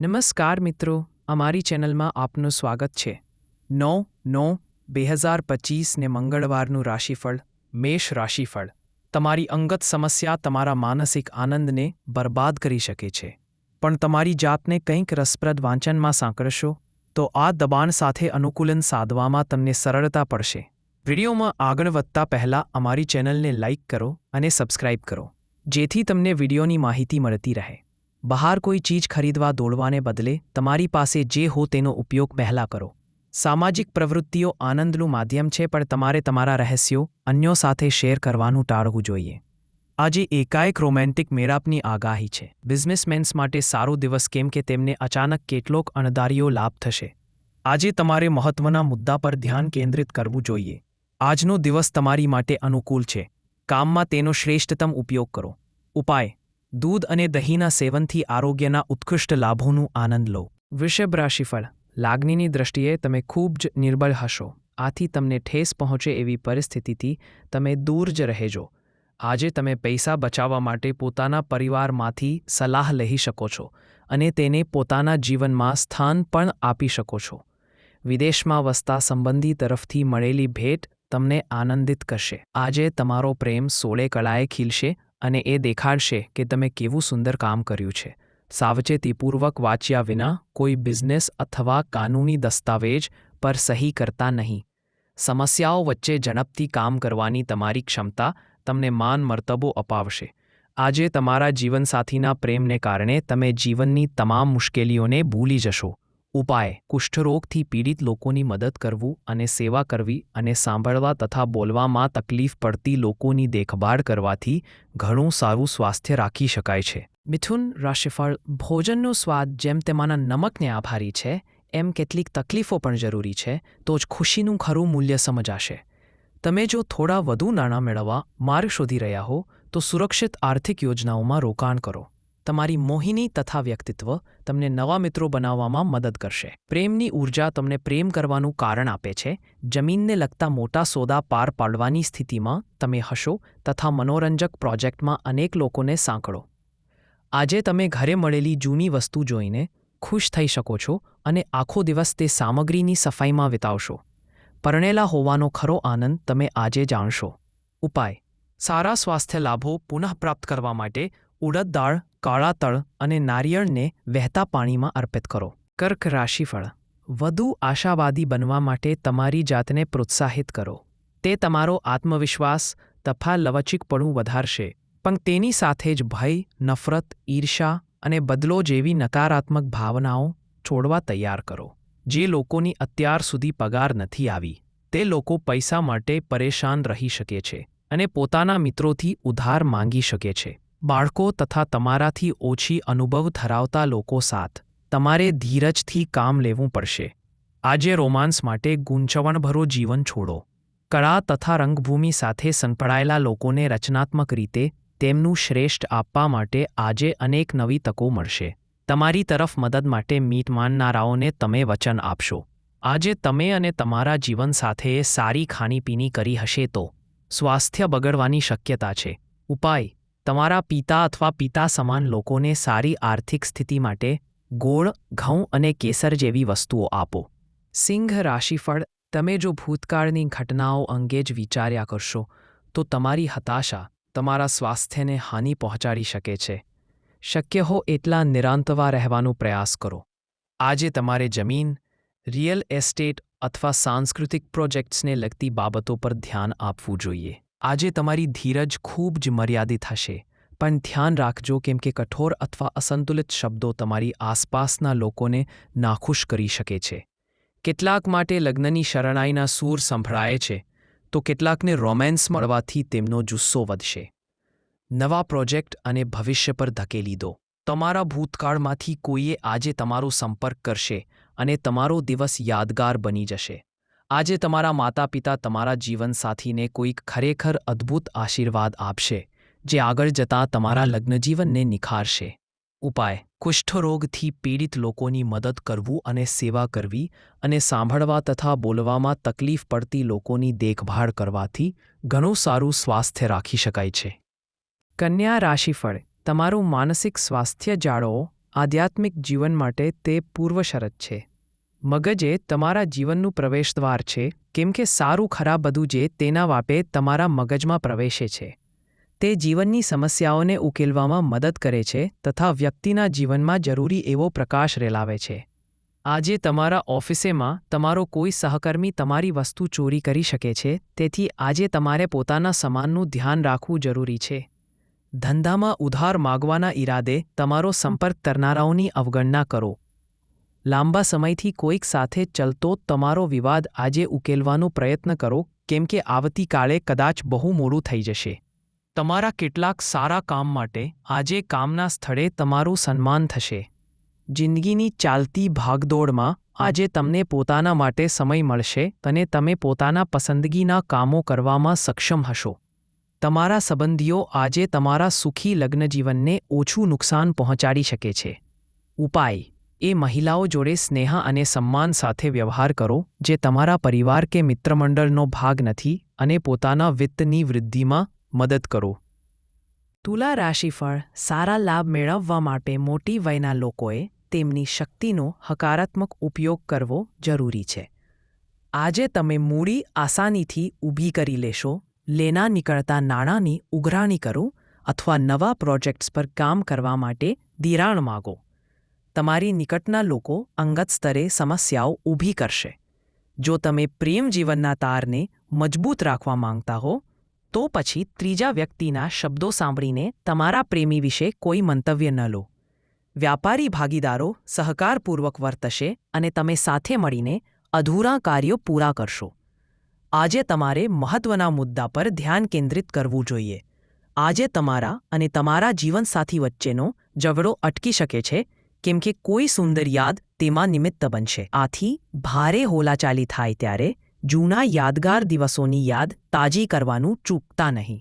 નમસ્કાર મિત્રો, અમારી ચેનલમાં આપનું સ્વાગત છે. નવ નવ બે હજાર પચીસને મંગળવારનું રાશિફળ, મેષ રાશિફળ. તમારી અંગત સમસ્યા તમારા માનસિક આનંદને બરબાદ કરી શકે છે. પણ તમારી જાતને કંઈક રસપ્રદ વાંચનમાં સાંકળશો, તો આ દબાણ સાથે અનુકૂલન સાધવામાં તમને સરળતા પડશે. વિડીયોમાં આગળ વધતા પહેલાં અમારી ચેનલને લાઇક કરો અને સબસ્ક્રાઇબ કરો, જેથી તમને વિડીયોની માહિતી મળતી રહે. બહાર કોઈ ચીજ ખરીદવા દોડવાને બદલે તમારી પાસે જે હો તેનો ઉપયોગ પહેલા કરો. સામાજિક પ્રવૃત્તિઓ આનંદનું માધ્યમ છે, પણ તમારે તમારા રહસ્યો અન્યો સાથે શેર કરવાનું ટાળવું જોઈએ. આજે એકાએક રોમેન્ટિક મેરાપની આગાહી છે. બિઝનેસમેન્સ માટે સારો દિવસ કેમ કે તેમને અચાનક કેટલોક અણધારીઓ લાભ થશે. આજે તમારે મહત્વના મુદ્દા પર ધ્યાન કેન્દ્રિત કરવું જોઈએ. આજનો દિવસ તમારી માટે અનુકૂળ છે. કામમાં તેનો શ્રેષ્ઠતમ ઉપયોગ કરો. ઉપાય. દૂધ અને દહીંના સેવનથી આરોગ્યના ઉત્કૃષ્ટ લાભોનું આનંદ લો. વૃષભ રાશિફળ. લાગણીની દ્રષ્ટિએ તમે ખૂબ જ નિર્બળ હશો. આથી તમને ઠેસ પહોંચે એવી પરિસ્થિતિથી તમે દૂર જ રહેજો. આજે તમે પૈસા બચાવવા માટે પોતાના પરિવારમાંથી સલાહ લઈ શકો છો અને તેને પોતાના જીવનમાં સ્થાન પણ આપી શકો છો. વિદેશમાં વસતા સંબંધી તરફથી મળેલી ભેટ તમને આનંદિત કરશે. આજે તમારો પ્રેમ સોળે કળાએ ખીલશે અને એ દેખાડશે કે તમે કેવું સુંદર કામ કર્યું છે. સાવચેતીપૂર્વક વાંચ્યા વિના કોઈ બિઝનેસ અથવા કાનૂની દસ્તાવેજ પર સહી કરતા નહીં. સમસ્યાઓ વચ્ચે ઝડપથી કામ કરવાની તમારી ક્ષમતા તમને માન મર્તબો અપાવશે. આજે તમારા જીવનસાથીના પ્રેમને કારણે તમે જીવનની તમામ મુશ્કેલીઓને ભૂલી જશો. ઉપાય. કુષ્ઠરોગથી પીડિત લોકોની મદદ કરવું અને સેવા કરવી અને સાંભળવા તથા બોલવામાં તકલીફ પડતી લોકોની દેખભાળ કરવાથી ઘણું સારું સ્વાસ્થ્ય રાખી શકાય છે. મિથુન રાશિફળ, ભોજનનો સ્વાદ જેમ તેમાંના નમકને આભારી છે, એમ કેટલીક તકલીફો પણ જરૂરી છે, તો જ ખુશીનું ખરું મૂલ્ય સમજાશે. તમે જો થોડા વધુ નાણાં મેળવવા, માર્ગ શોધી રહ્યા હો, તો સુરક્ષિત આર્થિક યોજનાઓમાં રોકાણ કરો. તમારી મોહિની તથા વ્યક્તિત્વ તમને નવા મિત્રો બનાવવામાં મદદ કરશે. પ્રેમની ઊર્જા તમને પ્રેમ કરવાનું કારણ આપે છે. જમીનને લગતા મોટા સોદા પાર પાડવાની સ્થિતિમાં તમે હશો તથા મનોરંજક પ્રોજેક્ટમાં અનેક લોકોને સાંકળો. આજે તમે ઘરે મળેલી જૂની વસ્તુ જોઈને ખુશ થઈ શકો છો અને આખો દિવસ તે સામગ્રીની સફાઈમાં વિતાવશો. પરણેલા હોવાનો ખરો આનંદ તમે આજે જાણશો. ઉપાય. સારા સ્વાસ્થ્ય લાભો પુનઃપ્રાપ્ત કરવા માટે ઉડદ દાળ કાળા તળ અને નારિયેળને વહેતા પાણીમાં અર્પિત કરો. કર્ક રાશિફળ. વધુ આશાવાદી બનવા માટે તમારી જાતને પ્રોત્સાહિત કરો. તે તમારો આત્મવિશ્વાસ તથા લવચિકપણું વધારશે, પણ તેની સાથે જ ભય, નફરત ઈર્ષા અને બદલો જેવી નકારાત્મક ભાવનાઓ છોડવા તૈયાર કરો. જે લોકોની અત્યાર સુધી પગાર નથી આવી, તે લોકો પૈસા માટે પરેશાન રહી શકે છે અને પોતાના મિત્રોથી ઉધાર માંગી શકે છે. બાળકો તથા તમારાથી ઓછી અનુભવ ધરાવતા લોકો સાથ. તમારે ધીરજથી કામ લેવું પડશે. આજે રોમાન્સ માટે ગૂંચવણભરો જીવન છોડો. કળા તથા રંગભૂમિ સાથે સંકળાયેલા લોકોને રચનાત્મક રીતે તેમનું શ્રેષ્ઠ આપવા માટે આજે અનેક નવી તકો મળશે. તમારી તરફ મદદ માટે મીટ માનનારાઓને તમે વચન આપશો. આજે તમે અને તમારા જીવન સાથે સારી ખાણીપીણી કરી હશે તો સ્વાસ્થ્ય બગડવાની શક્યતા છે. ઉપાય તમારા પિતા અથવા પિતા સમાન લોકોને સારી આર્થિક સ્થિતિ માટે ગોળ, ઘઉં અને કેસર જેવી વસ્તુઓ આપો. સિંહ રાશિફળ, તમે જો ભૂતકાળની ઘટનાઓ અંગે જ વિચાર્યા કરશો, તો તમારી હતાશા તમારા સ્વાસ્થ્યને હાનિ પહોંચાડી શકે છે. શક્ય હો એટલા નિરાંતવા રહેવાનો પ્રયાસ કરો. આજે તમારે જમીન, રિયલ એસ્ટેટ અથવા સાંસ્કૃતિક પ્રોજેક્ટ્સને લગતી બાબતો પર ધ્યાન આપવું જોઈએ. આજે તમારી ધીરજ ખૂબ જ મર્યાદિત હશે. પણ ધ્યાન રાખજો કેમ કે કઠોર અથવા અસંતુલિત શબ્દો તમારી આસપાસના લોકોને નાખુશ કરી શકે છે. કેટલાક માટે લગ્નની શરણાઈના સૂર સંભળાય છે, તો કેટલાકને રોમેન્સ મળવાથી તેમનો જુસ્સો વધશે. નવા પ્રોજેક્ટ અને ભવિષ્ય પર ધકેલી દો. તમારા ભૂતકાળમાંથી કોઈએ આજે તમારો સંપર્ક કરશે અને તમારો દિવસ યાદગાર બની જશે. આજે તમારા માતા પિતા તમારા જીવનસાથીને કોઈક ખરેખર અદ્ભુત આશીર્વાદ આપશે, જે આગળ જતાં તમારા લગ્નજીવનને નિખારશે. ઉપાય કુષ્ઠરોગથી પીડિત લોકોની મદદ કરવું અને સેવા કરવી અને સાંભળવા તથા બોલવામાં તકલીફ પડતી લોકોની દેખભાળ કરવાથી ઘણું સારું સ્વાસ્થ્ય રાખી શકાય છે. કન્યા રાશિફળ, તમારું માનસિક સ્વાસ્થ્ય જાળવો, આધ્યાત્મિક જીવન માટે તે પૂર્વશરત છે. મગજ એ તમારા જીવનનું પ્રવેશદ્વાર છે, કેમ કે સારું ખરાબ બધું જે તેના વાપે તમારા મગજમાં પ્રવેશે છે. તે જીવનની સમસ્યાઓને ઉકેલવામાં મદદ કરે છે તથા વ્યક્તિના જીવનમાં જરૂરી એવો પ્રકાશ રેલાવે છે. આજે તમારા ઓફિસેમાં તમારો કોઈ સહકર્મી તમારી વસ્તુ ચોરી કરી શકે છે, તેથી આજે તમારે પોતાના સમાનનું ધ્યાન રાખવું જરૂરી છે. ધંધામાં ઉધાર માગવાના ઈરાદે તમારો સંપર્ક કરનારાઓની અવગણના કરો. લાંબા સમયથી કોઈક સાથે ચલતો તમારો વિવાદ આજે ઉકેલવાનો પ્રયત્ન કરો, કેમ કે આવતીકાલે કદાચ બહુ મોડું થઈ જશે. તમારા કેટલાક સારા કામ માટે આજે કામના સ્થળે તમારું સન્માન થશે. જિંદગીની ચાલતી ભાગદોડમાં આજે તમને પોતાના માટે સમય મળશે અને તમે પોતાના પસંદગીના કામો કરવામાં સક્ષમ હશો. તમારા સંબંધીઓ આજે તમારા સુખી લગ્નજીવનને ઓછું નુકસાન પહોંચાડી શકે છે. ઉપાય. એ મહિલાઓ જોડે સ્નેહ અને સન્માન સાથે વ્યવહાર કરો, જે તમારા પરિવાર કે મિત્રમંડળનો ભાગ નથી અને પોતાના વિત્તની વૃદ્ધિમાં મદદ કરો. તુલા રાશિફળ સારા લાભ મેળવવા માટે મોટી વયના લોકોએ તેમની શક્તિનો હકારાત્મક ઉપયોગ કરવો જરૂરી છે. આજે તમે મૂડી આસાનીથી ઊભી કરી લેશો, લેના નીકળતા નાણાંની ઉઘરાણી કરો અથવા નવા પ્રોજેક્ટ્સ પર કામ કરવા માટે ધિરાણ માગો. તમારી નિકટના લોકો અંગત સ્તરે સમસ્યાઓ ઊભી કરશે. જો તમે પ્રેમ જીવનના તારને મજબૂત રાખવા માંગતા હો, તો પછી ત્રીજા વ્યક્તિના શબ્દો સાંભળીને તમારા પ્રેમી વિશે કોઈ મંતવ્ય ન લો. વ્યાપારી ભાગીદારો સહકારપૂર્વક વર્તશે અને તમે સાથે મળીને અધૂરા કાર્યો પૂરા કરશો. આજે તમારે મહત્વના મુદ્દા પર ધ્યાન કેન્દ્રિત કરવું જોઈએ. આજે તમારા અને તમારા જીવનસાથી વચ્ચેનો ઝઘડો અટકી શકે છે કેમ કે કોઈ સુંદર યાદ તેમાં નિમિત્ત બનશે. આથી ભારે હોલાચાલી થાય ત્યારે જૂના યાદગાર દિવસોની યાદ તાજી કરવાનું ચૂકતા નહીં.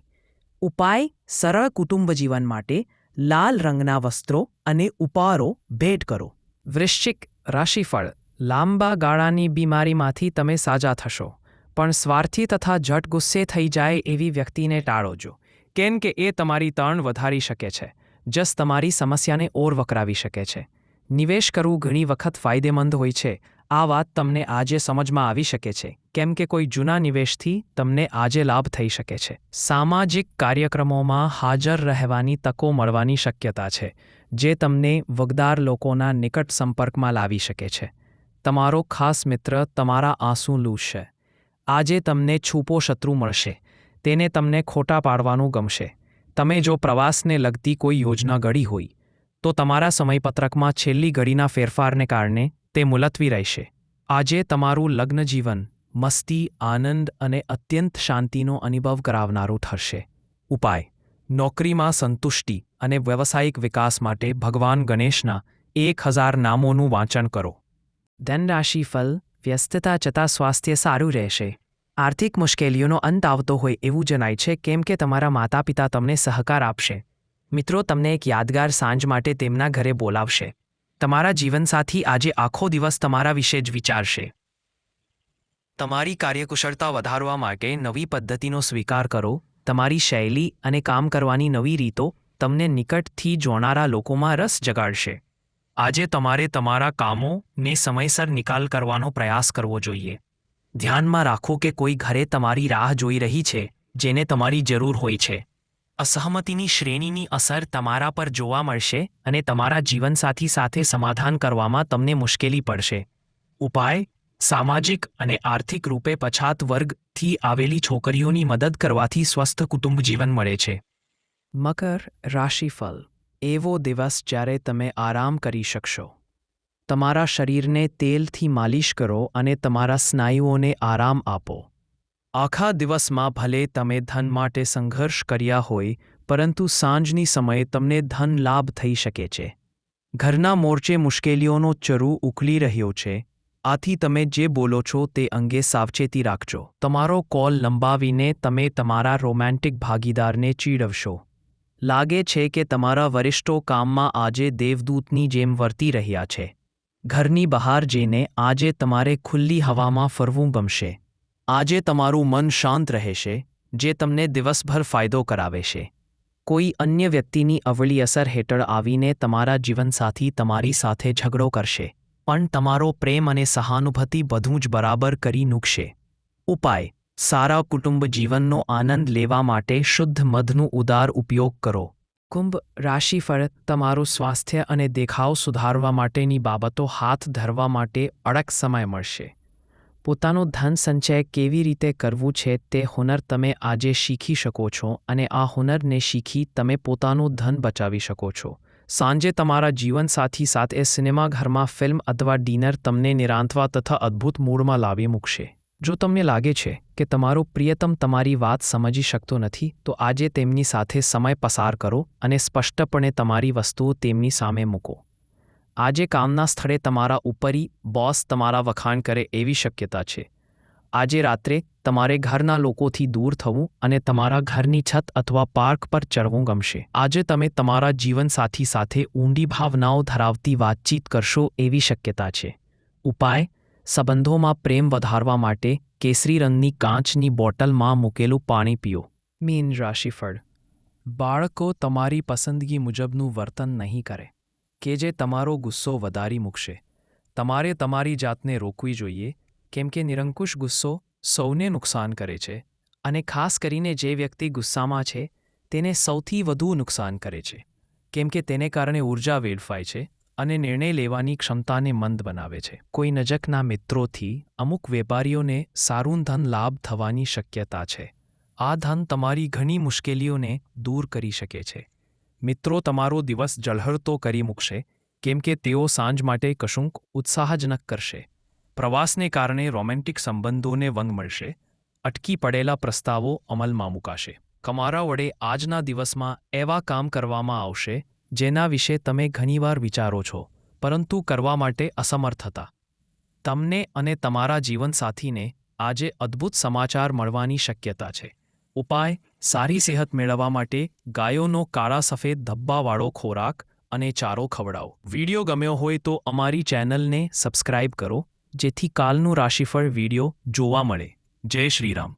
ઉપાય, સરળ કુટુંબ જીવન માટે લાલ રંગના વસ્ત્રો અને ઉપારો ભેટ કરો. વૃશ્ચિક રાશિફળ, લાંબા ગાળાની બીમારીમાંથી તમે સાજા થશો, પણ સ્વાર્થી તથા જટ ગુસ્સે થઈ જાય એવી વ્યક્તિને ટાળો જો, કેમ કે એ તમારી તણ વધારી શકે છે. જસ તમારી સમસ્યાને ઓર વકરાવી શકે છે. નિવેશ કરવું ઘણી વખત ફાયદેમંદ હોય છે. આ વાત તમને આજે સમજમાં આવી શકે છે. કેમ કે કોઈ જૂના નિવેશથી તમને આજે લાભ થઈ શકે છે. સામાજિક કાર્યક્રમોમાં હાજર રહેવાની તકો મળવાની શક્યતા છે, જે તમને વગદાર લોકોના નિકટ સંપર્કમાં લાવી શકે છે. તમારો ખાસ મિત્ર તમારા આંસુ લૂછશે આજે તમને છૂપો શત્રુ મળશે. તેને તમને ખોટા પાડવાનું ગમશે. તમે જો પ્રવાસને લગતી કોઈ યોજના ઘડી હોય, તો તમારા સમયપત્રકમાં છેલ્લી ઘડીના ફેરફારને કારણે તે મુલતવી રહેશે. આજે તમારું લગ્નજીવન મસ્તી, આનંદ અને અત્યંત શાંતિનો અનુભવ કરાવનારું ઠરશે ઉપાય. નોકરીમાં સંતુષ્ટિ અને વ્યવસાયિક વિકાસ માટે ભગવાન ગણેશના એક હજાર નામોનું વાંચન કરો. ધનરાશિ ફલ, વ્યસ્તતા છતાં સ્વાસ્થ્ય સારું રહેશે. આર્થિક મુશ્કેલીઓનો અંત આવતો હોય એવું જણાય છે કેમ કે તમારા માતા પિતા તમને સહકાર આપશે. મિત્રો, તમને એક યાદગાર સાંજ માટે તેમના ઘરે બોલાવશે. તમારા જીવનસાથી આજે આખો દિવસ તમારા વિશે જ વિચારશે. તમારી કાર્યકુશળતા વધારવા માટે નવી પદ્ધતિનો સ્વીકાર કરો, તમારી શૈલી અને કામ કરવાની નવી રીતો તમને નિકટથી જોનારા લોકોમાં રસ જગાડશે. આજે તમારે તમારા કામોને સમયસર નિકાલ કરવાનો પ્રયાસ કરવો જોઈએ. ધ્યાનમાં રાખો કે કોઈ ઘરે તમારી રાહ જોઈ રહી છે, જેને તમારી જરૂર હોય છે. અસહમતિની શ્રેણીની અસર તમારા પર જોવા મળશે અને તમારા જીવનસાથી સાથે સમાધાન કરવામાં તમને મુશ્કેલી પડશે. ઉપાય, સામાજિક અને આર્થિક રૂપે પછાત વર્ગથી આવેલી છોકરીઓની મદદ કરવાથી સ્વસ્થ કુટુંબ જીવન મળે છે. મકર રાશિફળ. એવો દિવસ જ્યારે તમે આરામ કરી શકશો. તમારા શરીરને તેલથી માલિશ કરો અને તમારા સ્નાયુઓને આરામ આપો. આખા દિવસમાં ભલે તમે ધન માટે સંઘર્ષ કર્યા હોય, પરંતુ સાંજની સમયે તમને ધન લાભ થઈ શકે છે. ઘરના મોરચે મુશ્કેલીઓનો ચરુ ઉકલી રહ્યો છે. આથી તમે જે બોલો છો તે અંગે સાવચેતી રાખજો. તમારો કોલ લંબાવીને તમે તમારા રોમેન્ટિક ભાગીદારને ચીડવશો. લાગે છે કે તમારા વરિષ્ઠો કામમાં આજે દેવદૂતની જેમ વર્તી રહ્યા છે. ઘરની બહાર જઈને આજે તમારે ખુલ્લી હવામાં ફરવું ગમશે. આજે તમારું મન શાંત રહેશે, જે તમને દિવસભર ફાયદો કરાવે છે. કોઈ અન્ય વ્યક્તિની અવળી અસર હેઠળ આવીને તમારા જીવનસાથી તમારી સાથે ઝઘડો કરશે, પણ તમારો પ્રેમ અને સહાનુભૂતિ બધું જ બરાબર કરી નૂકશે ઉપાય, સારા કુટુંબ જીવનનો આનંદ લેવા માટે શુદ્ધ મધનું ઉદાર ઉપયોગ કરો. કુંભ રાશિફળ તમારું સ્વાસ્થ્ય અને દેખાવ સુધારવા માટેની બાબતો હાથ ધરવા માટે અડક સમય મળશે. પોતાનો ધન સંચય કેવી રીતે કરવું છે તે હુનર તમે આજે શીખી શકો છો અને આ હુનરને શીખી તમે પોતાનું ધન બચાવી શકો છો. સાંજે તમારા જીવનસાથી સાથે સિનેમાઘરમાં ફિલ્મ અથવા ડિનર તમને નિરાંતવા તથા અદ્ભુત મૂડમાં લાવી મૂકશે. જો તમને લાગે છે કે તમારો પ્રિયતમ તમારી વાત સમજી શકતો નથી, તો આજે તેમની સાથે સમય પસાર કરો અને સ્પષ્ટપણે તમારી વસ્તુઓ તેમની સામે મૂકો. આજે કામના સ્થળે તમારા ઉપરી બોસ તમારા વખાણ કરે એવી શક્યતા છે. આજે રાત્રે તમારે ઘરના લોકોથી દૂર થવું અને તમારા ઘરની છત અથવા પાર્ક પર ચડવું ગમશે. આજે તમે તમારા જીવનસાથી સાથે ઊંડી ભાવનાઓ ધરાવતી વાતચીત કરશો એવી શક્યતા છે. ઉપાય સંબંધોમાં પ્રેમ વધારવા માટે કેસરી રંગની કાચની બોટલમાં મૂકેલું પાણી પીઓ. મીન રાશિફળ બાળકો તમારી પસંદગી મુજબનું વર્તન નહીં કરે, કે જે તમારો ગુસ્સો વધારી મૂકશે. તમારે તમારી જાતને રોકવી જોઈએ, કેમ કે નિરંકુશ ગુસ્સો સૌને નુકસાન કરે છે, અને ખાસ કરીને જે વ્યક્તિ ગુસ્સામાં છે, તેને સૌથી વધુ નુકસાન કરે છે, કેમ કે તેને કારણે ઊર્જા વેડફાય છે અને નિર્ણય લેવાની ક્ષમતાને મંદ બનાવે છે. કોઈ નજકના મિત્રોથી અમુક વેપારીઓને સારું ધન લાભ થવાની શક્યતા છે. આ ધન તમારી ઘણી મુશ્કેલીઓને દૂર કરી શકે છે. મિત્રો, તમારો દિવસ જળહળતો કરી મૂકશે, કેમ કે તેઓ સાંજ માટે કશુંક ઉત્સાહજનક કરશે. પ્રવાસને કારણે રોમેન્ટિક સંબંધોને વંગ મળશે. અટકી પડેલા પ્રસ્તાવો અમલમાં મુકાશે. કમારા વડે આજના દિવસમાં એવા કામ કરવામાં આવશે જેના વિશે તમે ઘણીવાર વિચારો છો, પરંતુ કરવા માટે અસમર્થ હતા. તમને અને તમારા જીવનસાથીને આજે અદ્ભુત સમાચાર મળવાની શક્યતા છે. ઉપાય, સારી સેહત મેળવવા માટે ગાયોનો કાળા સફેદ ધબ્બાવાળો ખોરાક અને ચારો ખવડાવો. વીડિયો ગમ્યો હોય તો અમારી ચેનલને સબસ્ક્રાઇબ કરો, જેથી કાલનું રાશિફળ વીડિયો જોવા મળે. જય શ્રીરામ.